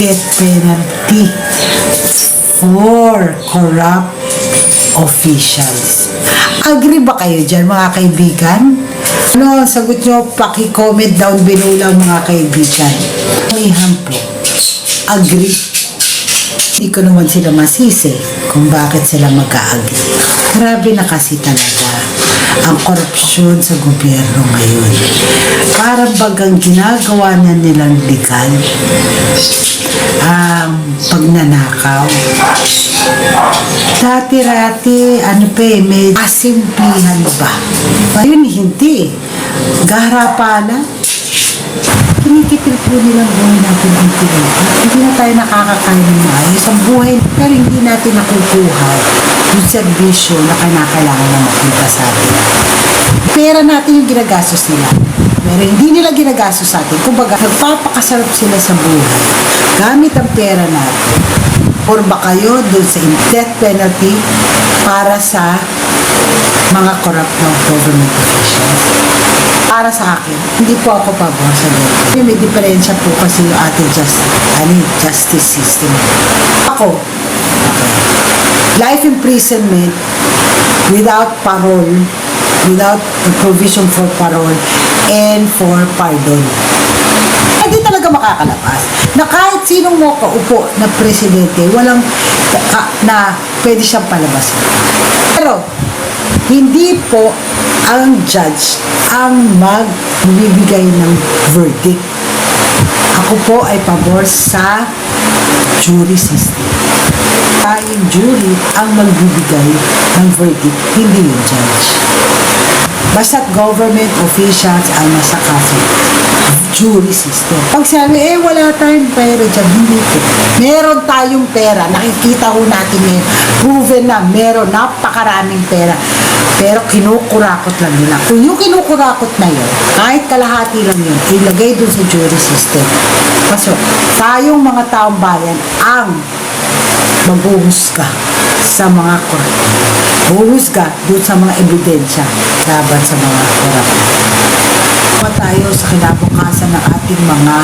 death penalty for corrupt officials. Agree ba kayo dyan mga kaibigan? Ano, sagot nyo, paki-comment down below lang mga kaibigan. Mihan po. Agree. Hindi ko naman sila masisi kung bakit sila mag-agree. Grabe na kasi talaga ang korupsyon sa gobyerno ngayon. Parang bagang ginagawa na nilang legal ang pagnanakaw. Dati-rati, ano pa eh, may asimplihan ba? Ngayon, hindi. Gaharapanan. Kinikipil po nilang buhay natin ang pinita. Hindi na tayo nakakakain ng maayos ang buhay, pero hindi natin nakukuha yung serbisyo na kinakailangan na makita sa atin. Pera natin yung ginagastos nila. Pero hindi nila ginagastos sa atin. Kumbaga, nagpapakasarap sila sa buhay. Gamit ang pera natin. Or kayo doon sa death penalty para sa mga corrupt na government officials? Para sa akin, hindi po ako pabor sa ganyan. May diferensya po kasi yung ating just, ano, yung justice system. Ako, life imprisonment without parole, without provision for parole, and for pardon. Hindi talaga makakalabas. Na kahit sinong mo kaupo na presidente, walang ka, na pwede siyang palabas. Pero, hindi po ang judge ang magbibigay ng verdict. Ako po ay pabor sa jury system. Tayong jury ang magbibigay ng verdict, hindi yung judge. Basta't government officials ang nasa kaso, jury system. Pag sabi, eh, wala tayong pera dyan, hindi. Meron tayong pera, nakikita ko natin ngayon, proven na meron, napakaraming pera. Pero kinukurakot lang nila. Kung yung kinukurakot na yun, kahit kalahati lang yun, ilagay dun sa jury system. Kaso, tayong mga taong bayan ang maghuhusga sa mga korap. Huhusga doon sa mga ebidensya laban sa mga korap. Pa tayo sa kinabukasan ng ating mga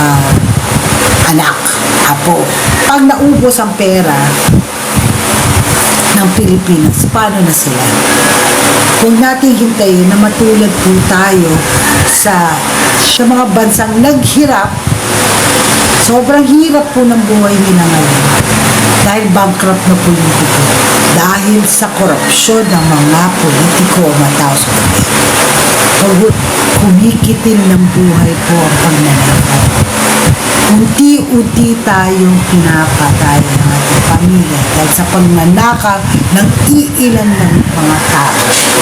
ah, anak, apo. Pag naubos ang pera ng Pilipinas, paano na sila? Huwag nating hintayin na matulad po tayo sa, sa mga bansang naghirap Sobrang hirap po ng buhay nila ngayon dahil bankrupt na politiko dahil sa korupsyon ng mga politiko sa gobyerno. Kumikitil ng buhay po ang pagnanakaw. Unti-unti tayong pinapatay ng ating pamilya dahil sa pagnanakaw ng iilan ng mga tao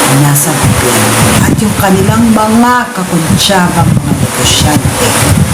na nasa gobyerno at yung kanilang mga kakuntsabang mga negosyante